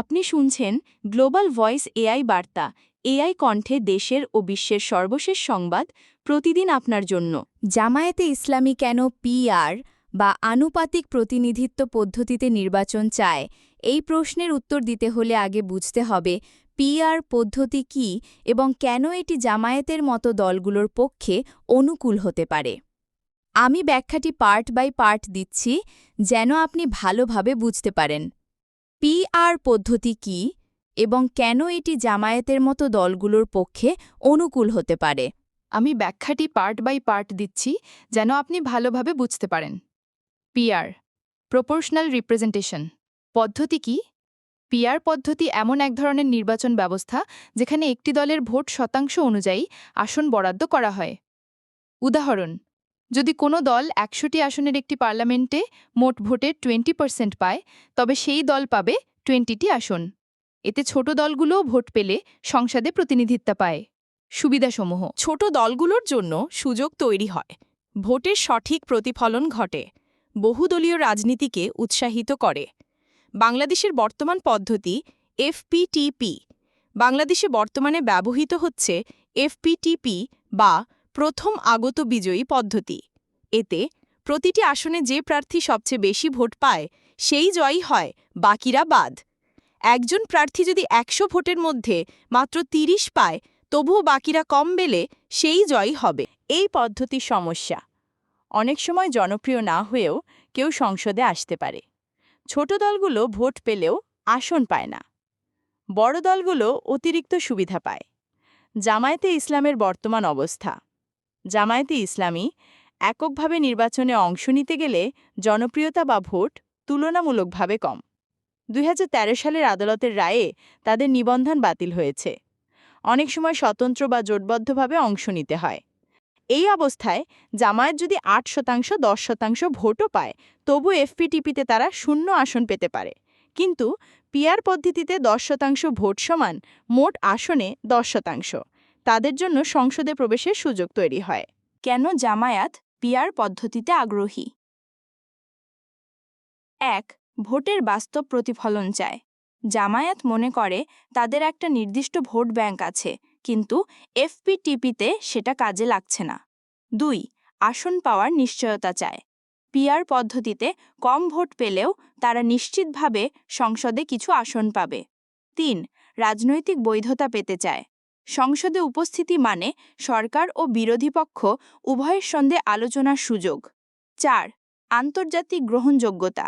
আপনি শুনছেন global voice AI বার্তা, এআই কণ্ঠে দেশের ও বিশ্বের সর্বশেষ সংবাদ প্রতিদিন আপনার জন্য। জামায়াতে ইসলামী কেন পিআর বা আনুপাতিক প্রতিনিধিত্ব পদ্ধতিতে নির্বাচন চায়, এই প্রশ্নের উত্তর দিতে হলে আগে বুঝতে হবে পিআর পদ্ধতি কি এবং কেন এটি জামায়াতের মতো দলগুলোর পক্ষে অনুকূল হতে পারে। আমি ব্যাখ্যাটি পার্ট বাই পার্ট দিচ্ছি, যেন আপনি ভালোভাবে বুঝতে পারেন। পিআর পদ্ধতি কি এবং কেন এটি জামায়াতের মতো দলগুলোর পক্ষে অনুকূল হতে পারে? আমি ব্যাখ্যাটি পার্ট বাই পার্ট দিচ্ছি যেন আপনি ভালোভাবে বুঝতে পারেন। পিআর প্রপোর্শনাল রিপ্রেজেন্টেশন, পদ্ধতি কি? পিআর পদ্ধতি এমন এক ধরনের নির্বাচন ব্যবস্থা যেখানে একটি দলের ভোট শতাংশ অনুযায়ী আসন বরাদ্দ করা হয়। উদাহরণ যদি কোনো দল একশোটি আসনের একটি পার্লামেন্টে মোট ভোটের টোয়েন্টি পার্সেন্ট পায়, তবে সেই দল পাবে টোয়েন্টিটি আসন। এতে ছোট দলগুলোও ভোট পেলে সংসদে প্রতিনিধিত্ব পায়। সুবিধাসমূহ। ছোট দলগুলোর জন্য সুযোগ তৈরি হয়। ভোটের সঠিক প্রতিফলন ঘটে। বহুদলীয় রাজনীতিকে উৎসাহিত করে। বাংলাদেশের বর্তমান পদ্ধতি এফপিটিপি। বাংলাদেশে বর্তমানে ব্যবহৃত হচ্ছে এফপিটিপি বা প্রথম আগত বিজয়ী পদ্ধতি। এতে প্রতিটি আসনে যে প্রার্থী সবচেয়ে বেশি ভোট পায়, সেই জয়ী হয়, বাকিরা বাদ। একজন প্রার্থী যদি একশো ভোটের মধ্যে মাত্র ৩০ পায়, তবুও বাকিরা কম বেলে সেই জয়ী হবে। এই পদ্ধতির সমস্যা। অনেক সময় জনপ্রিয় না হয়েও কেউ সংসদে আসতে পারে। ছোট দলগুলো ভোট পেলেও আসন পায় না। বড় দলগুলো অতিরিক্ত সুবিধা পায়। জামায়াতে ইসলামের বর্তমান অবস্থা। জামায়াতে ইসলামী এককভাবে নির্বাচনে অংশ নিতে গেলে জনপ্রিয়তা বা ভোট তুলনামূলকভাবে কম। দুই হাজার তেরো সালের আদালতের রায়ে তাদের নিবন্ধন বাতিল হয়েছে। অনেক সময় স্বতন্ত্র বা জোটবদ্ধভাবে অংশ নিতে হয়। এই অবস্থায় জামায়াত যদি আট শতাংশ, দশ শতাংশ ভোটও পায়, তবু এফপিটিপিতে তারা শূন্য আসন পেতে পারে। কিন্তু পিয়ার পদ্ধতিতে দশ শতাংশ ভোট সমান মোট আসনে দশ শতাংশ। তাদের জন্য সংসদে প্রবেশের সুযোগ তৈরি হয়। কেন জামায়াত পিয়ার পদ্ধতিতে আগ্রহী? এক, ভোটের বাস্তব প্রতিফলন চায়। জামায়াত মনে করে তাদের একটা নির্দিষ্ট ভোট ব্যাংক আছে, কিন্তু এফপিটিপিতে সেটা কাজে লাগছে না। দুই, আসন পাওয়ার নিশ্চয়তা চায়। পিয়ার পদ্ধতিতে কম ভোট পেলেও তারা নিশ্চিতভাবে সংসদে কিছু আসন পাবে। তিন, রাজনৈতিক বৈধতা পেতে চায়। সংসদে উপস্থিতি মানে সরকার ও বিরোধী পক্ষ উভয়ের সঙ্গে আলোচনার সুযোগ। চার, আন্তর্জাতিক গ্রহণযোগ্যতা।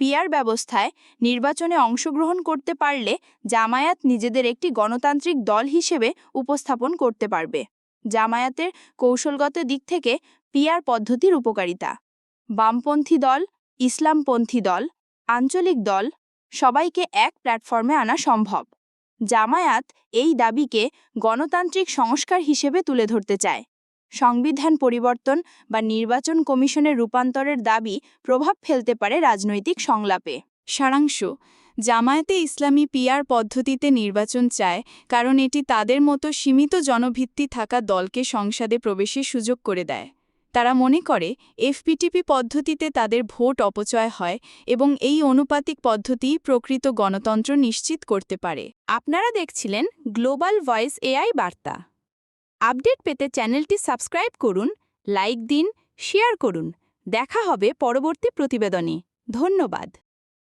পিয়ার ব্যবস্থায় নির্বাচনে অংশগ্রহণ করতে পারলে জামায়াত নিজেদের একটি গণতান্ত্রিক দল হিসেবে উপস্থাপন করতে পারবে। জামায়াতের কৌশলগত দিক থেকে পিয়ার পদ্ধতির উপকারিতা। বামপন্থী দল, ইসলামপন্থী দল, আঞ্চলিক দল সবাইকে এক প্ল্যাটফর্মে আনা সম্ভব। জামায়াত এই দাবিকে গণতান্ত্রিক সংস্কার হিসেবে তুলে ধরতে চায়। সংবিধান পরিবর্তন বা নির্বাচন কমিশনের রূপান্তরের দাবি প্রভাব ফেলতে পারে রাজনৈতিক সংলাপে। সারাংশ, জামায়াতে ইসলামী পিয়ার পদ্ধতিতে নির্বাচন চায় কারণ এটি তাদের মতো সীমিত জনভিত্তি থাকা দলকে সংসদে প্রবেশের সুযোগ করে দেয়। তারা মনে করে, এফপিটিপি পদ্ধতিতে তাদের ভোট অপচয় হয় এবং এই অনুপাতিক পদ্ধতি প্রকৃত গণতন্ত্র নিশ্চিত করতে পারে। আপনারা দেখছিলেন গ্লোবাল ভয়েস এআই বার্তা। আপডেট পেতে চ্যানেলটি সাবস্ক্রাইব করুন, লাইক দিন, শেয়ার করুন। দেখা হবে পরবর্তী প্রতিবেদনে। ধন্যবাদ।